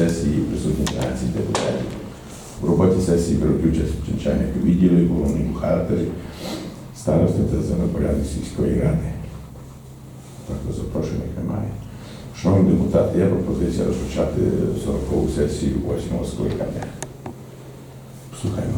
сесії присутні 13 депутатів. У роботі сесії беруть участь начальники відділу, головні бухгалтери, старости та землепорядник сільської ради. Також запрошених немає. Шановні депутати, є пропозиція розпочати 40-ву сесію 8-го скликання. Слухаємо.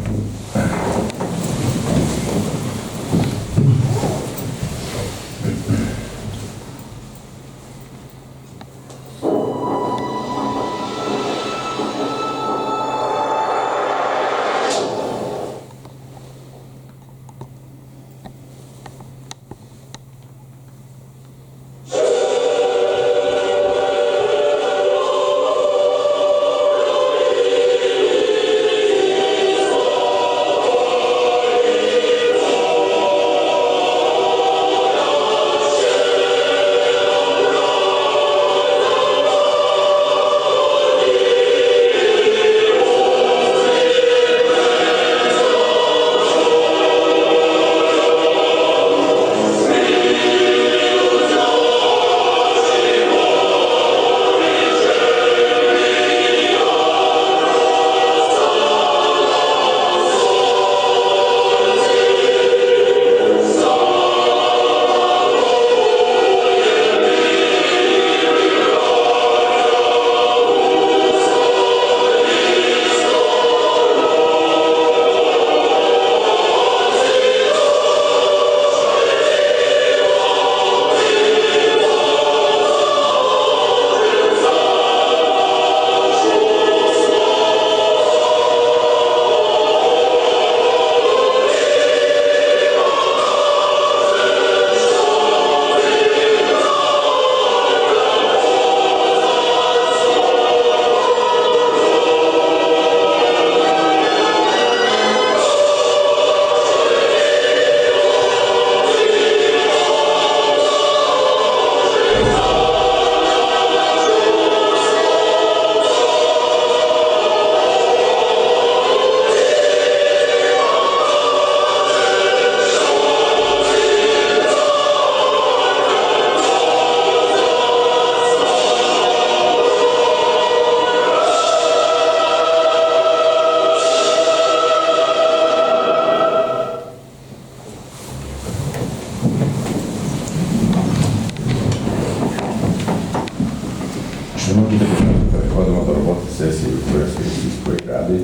Сесії Виконавської сільської ради.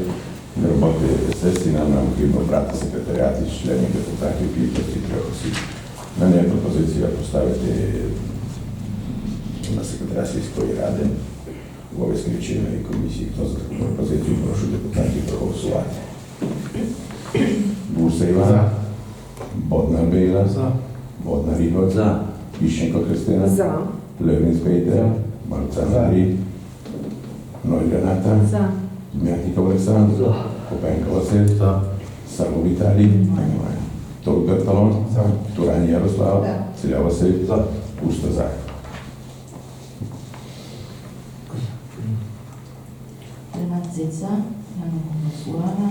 До роботи сесії нам необхідно обрати секретаріат із членів депутатів кількості трьох осіб. У мене є пропозиція поставити на секретаря сільської ради обов'язки чинної комісії. Хто за таку пропозицію, прошу депутатів проголосувати. Бурса Іван. Боднар Бейла. Ігор. За. Іщенко Христина. За. Левінськ Петер, Марцан. Андрій, Nagy Renáta, Mérti Kalexán, Kopenka Vaszél, Számó Vitáli, Tóth Bertalan, Turányi Jaroszláv, Szilja Vaszél, Puszta Zák. Renát Zica, Janu Homosz Urana.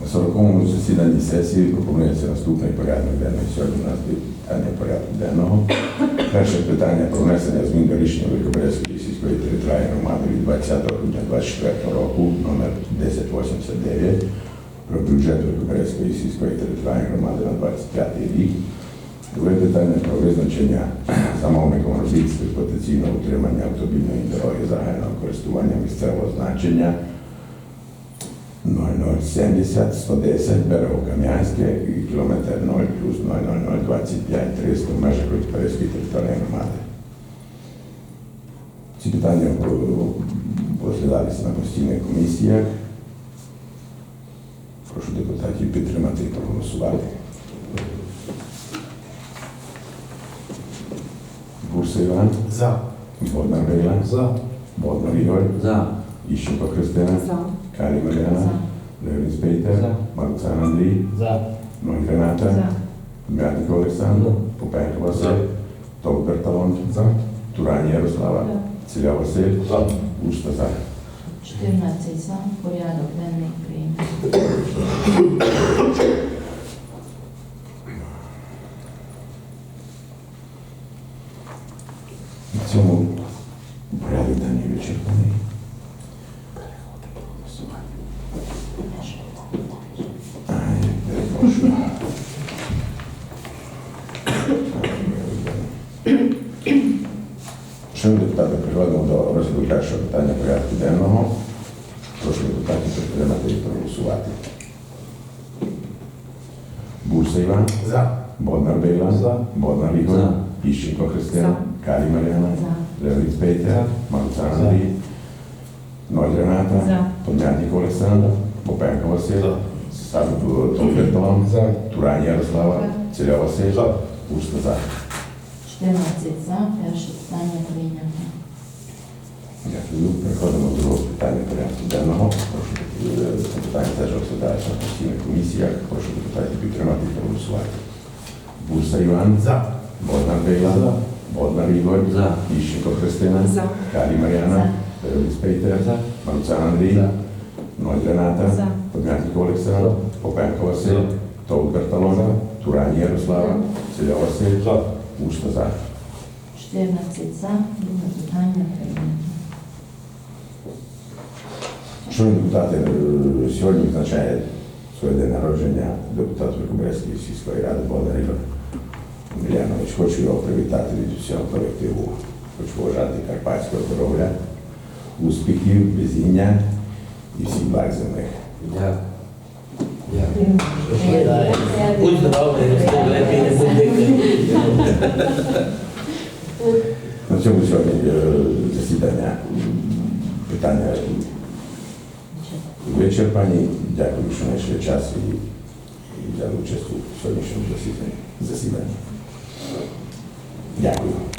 На 40-му засіданні сесії пропонується наступний порядок денний. Сьогодні у нас питання порядку денного. Перше питання про внесення змін до рішення Великобрезької сільської територіальної громади від 20 грудня 2024 року номер 1089 про бюджет Великобрезької сільської територіальної громади на 25 рік. Друге питання про визначення замовником робіт з експлуатаційного утримання автомобільної дороги загального користування місцевого значення 0070 110 Берего-Кам'янське і кілометр 0 плюс 00025 300 в межах Кольцперської територіальної громади. Ці питання розглядалися на постійних комісіях. Прошу депутатів підтримати і проголосувати. Бурса Іван, За. Боднар Бейла, За. Боднар Ігор, За. Іщенко Христина, За. Калі Мар'яна, За. Левінс Пейтер, За. Марцан Андрій, За. Ной Рената, За. М'ятник Олександр, За. Попенко За. Василь, Толбер Талон, За. Туран Ярослава, Ціля Василь, За. Уста за. 14 за, порядок денний прийнято. цьому порядок денний вичерпаний. Шановні депутати, переходимо до розгляду першого питання порядку денного. Прошу депутатів підтримати і проголосувати. Бурса Іван, За. Боднар Бейла, За. Боднар Ігор, За. Іщенко Христина, Калі Мар'яна, За. Леонід Петя, За. Маруцан За. Андрій, Ноль Рената, За. Подмятник Олександр, Попенко Василь, За. Садов Толфертон, За. Турань Ярослава, Ціля Василь, За. Уста за. 14 за. Перше питання прийнято. Дякую. Переходимо до другого питання порядку денного. Прошу е, це питання теж розглядається на постійних комісіях. Прошу депутатів підтримати і проголосувати. Бурса Іван, За. Боднар Бейла, За. Боднар Ігор, За. Іщенко Христина, За. Калі Мар'яна, Леонід Пейтер, За. Маруцан Андрій, За. Ноль Рената, За. Подмятник Олександр, За. Попенко Василь, За. Товк Берталона, Турань Ярослава, Ціля Василь, За. Уста за. 14 за. Друге питання прийнято. Шановні депутати, е, сьогодні відзначає своє день народження депутат Великобрезької сільської ради Богдан Ігор Милянович. Хочу його привітати від усього колективу. Хочу побажати карпатського здоров'я, успіхів, везіння і всіх благ земних. Дякую. Дякую. Будь здоровий, не будь No, Na czym usiądzie zasilania? Pytania. Wyczerpani dziękuję już jeszcze czas i, i za uczestnictwo w dzisiejszym zasilaniu. Dziękuję.